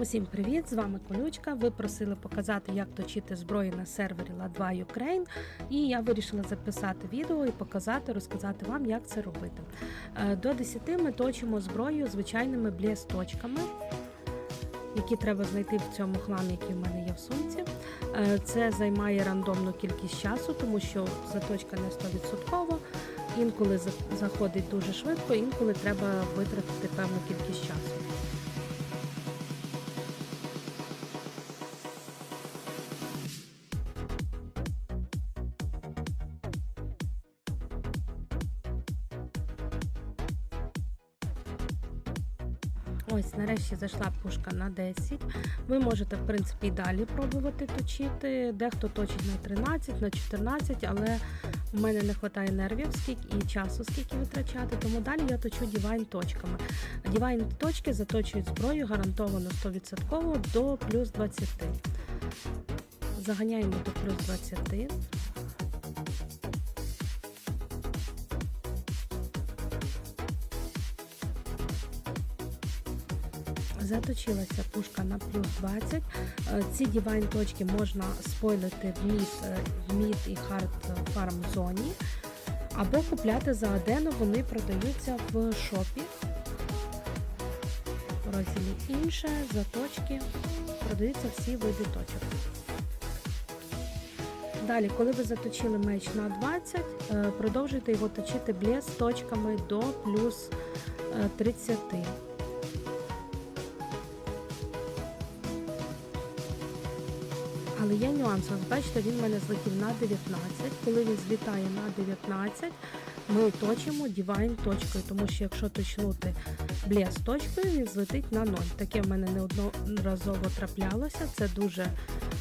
Усім привіт! З вами Колючка. Ви просили показати, як точити зброю на сервері La2 Ukraine. І я вирішила записати відео і показати, розказати вам, як це робити. Е, До 10 ми точимо зброю звичайними блєс-точками, які треба знайти в цьому хламі, який в мене є в сумці. Е, Це займає рандомну кількість часу, тому що заточка не 100%. Інколи заходить дуже швидко, інколи треба витратити певну кількість часу. Ось, нарешті зайшла пушка на 10. Ви можете, в принципі, і далі пробувати точити. Дехто точить на 13, на 14, але в мене не вистачає нервів скільки і часу, скільки витрачати, тому далі я точу дівайн точками. Дівайн точки заточують зброю гарантовано 100% до плюс 20. Заганяємо до плюс 20. Заточилася пушка на плюс 20. Е, Ці дівайн точки можна спойлити в мід, е, в мід і хард фарм зоні, або купляти за Адену, вони продаються в шопі. В розділі інше, заточки, продаються всі види точок. Далі, коли ви заточили меч на 20, е, продовжуйте його точити блєс точками до плюс е, 30. Але є нюанс. Ось бачите, він в мене злетів на 19. Коли він злітає на 19, ми точимо дівайн точкою, тому що якщо точнути блєс точкою, він злетить на 0. Таке в мене неодноразово траплялося. Це дуже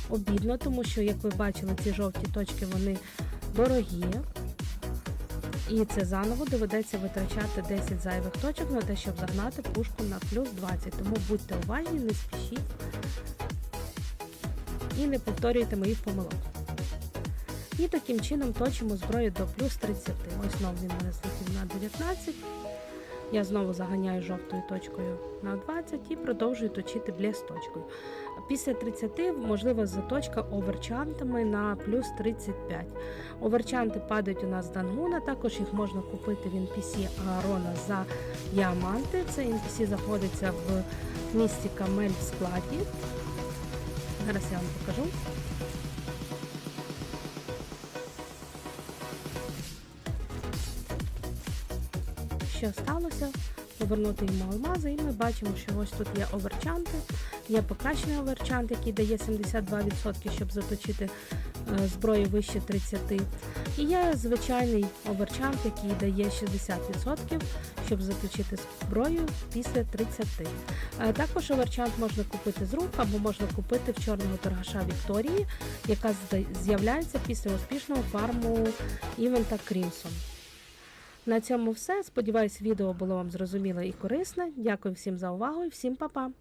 обідно, тому що, як ви бачили, ці жовті точки вони дорогі. І це заново доведеться витрачати 10 зайвих точок на те, щоб загнати пушку на плюс 20. Тому будьте уважні, не спішіть і не повторюйте моїх помилок. І таким чином точимо зброю до плюс 30. Ось знову він мене злетів на 19. Я знову заганяю жовтою точкою на 20 і продовжую точити блєс точкою. Після 30 можлива заточка оверчантами на плюс 35. Оверчанти падають у нас з дангуна, також їх можна купити в NPC Аарона за діаманти. Це NPC знаходиться в місті Камель в складі. Зараз я вам покажу. Що сталося? Повернути йому алмази, і ми бачимо, що ось тут є оверчанти. Є покращений оверчант, який дає 72%, щоб заточити е, зброю вище 30. І є звичайний оверчант, який дає 60%, щоб заточити зброю після 30. Е, Також оверчант можна купити з рук або можна купити в чорного торгаша Вікторії, яка з'являється після успішного фарму івента Crimson. На цьому все. Сподіваюсь, відео було вам зрозуміле і корисне. Дякую всім за увагу і всім па-па!